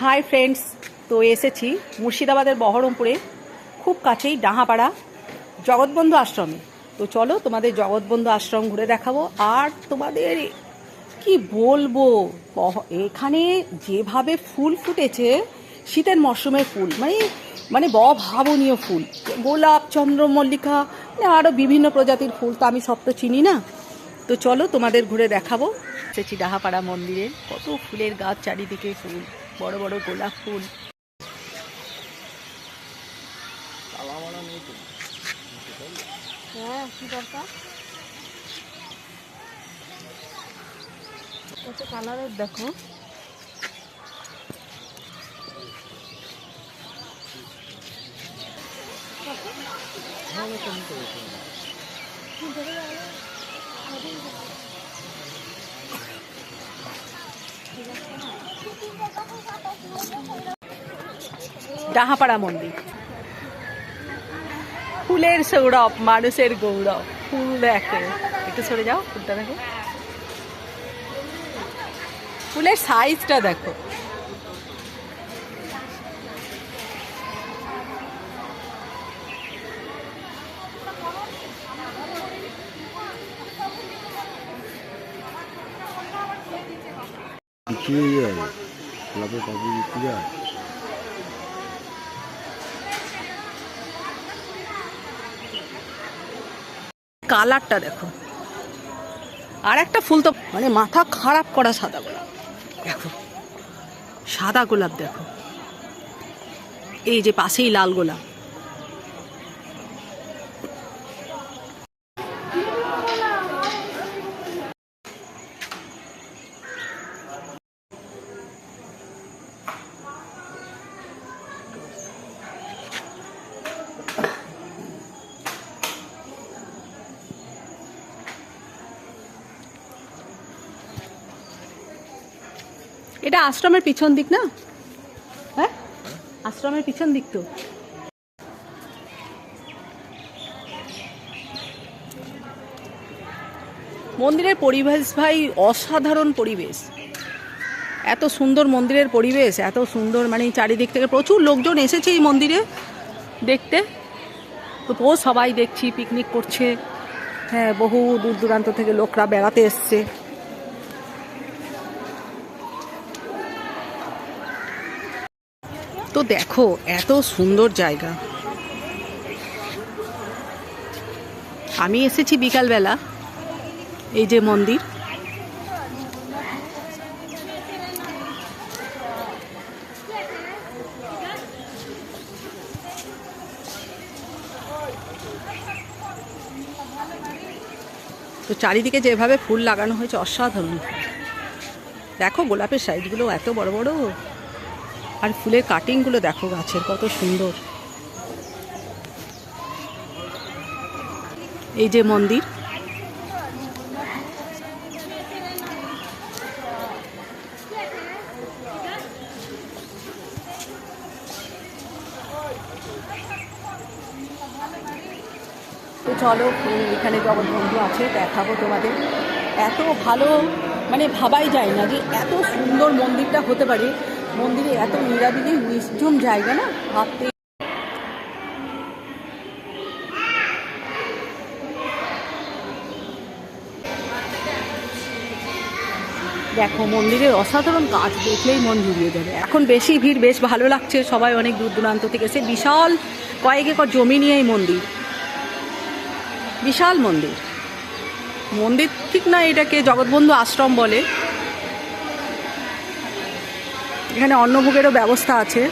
Hi friends তো এসেছি মুর্শিদাবাদের বহরমপুরে, খুব কাছেই ডাহাপাড়া জগৎবন্ধু আশ্রমে। তো চলো তোমাদের জগৎবন্ধু আশ্রম ঘুরে দেখাবো। আর তোমাদের কি বলব? এখানে যেভাবে ফুল ফুটেছে, শীতের মরশুমের ফুল মানে মানে অভাবনীয় ফুল। গোলাপ চন্দ্রমল্লিকা মানে আরও বিভিন্ন প্রজাতির ফুল তো আমি সব তো চিনি না। তো চলো তোমাদের ঘুরে দেখাবো। এসেছি ডাহাপাড়া মন্দিরে, কত ফুলের গাছ চারিদিকে ফুল। বড় বড় গোলাপ ফুল। হ্যাঁ কি দরকার? কত কালারের দেখো। ডাহাপাড়া মন্দির। ফুলের সৌরভ, মানুষের গৌরব, ফুল দেখে। একটু সরে যাও, ফুলটা দেখো। ফুলের সাইজটা দেখো। যায় ক্লাবে বিক্রি যায় কালারটা দেখো। আর একটা ফুল তো মানে মাথা খারাপ করা সাদা গোলাপ। দেখো। সাদা গোলাপ দেখো। এই যে পাশেই লাল গোলাপ। এটা আশ্রমের পিছন দিক না? হ্যাঁ? আশ্রমের পিছন দিক তো। মন্দিরের পরিবেশ ভাই অসাধারণ পরিবেশ। এত সুন্দর মন্দিরের পরিবেশ, এত সুন্দর মানে চারিদিক থেকে প্রচুর লোকজন এসেছে এই মন্দিরে দেখতে। তো ও সবাই দেখছি পিকনিক করছে। হ্যাঁ বহু দূর দূরান্ত থেকে লোকরা বেড়াতে এসছে। তো দেখো, এত সুন্দর জায়গা। আমি এসেছি বিকালবেলা, এই যে মন্দির। তো চারিদিকে যেভাবে ফুল লাগানো হয়েছে, অসাধারণ। দেখো, গোলাপের সাইজগুলো এত বড় বড়। আর ফুলের কাটিংগুলো দেখো গাছের কত সুন্দর। এই যে মন্দির। তো চলো এখানে জগৎবন্ধু আছে, দেখাবো তোমাদের। এত ভালো মানে ভাবাই যায় না যে এত সুন্দর মন্দিরটা হতে পারে। মন্দিরে এত নিরাবিলি নির্জন জায়গা না? ভাবতে দেখো, মন্দিরের অসাধারণ কাজ দেখলেই মন জুড়িয়ে যাবে। এখন বেশি ভিড়, বেশ ভালো লাগছে। সবাই অনেক দূর দূরান্ত থেকে এসে বিশাল কয়েক একর জমি নিয়ে এই মন্দির। বিশাল মন্দির। মন্দির ঠিক না, এটাকে জগৎবন্ধু আশ্রম বলে। এখানে অন্নভোগেরও ব্যবস্থা আছে।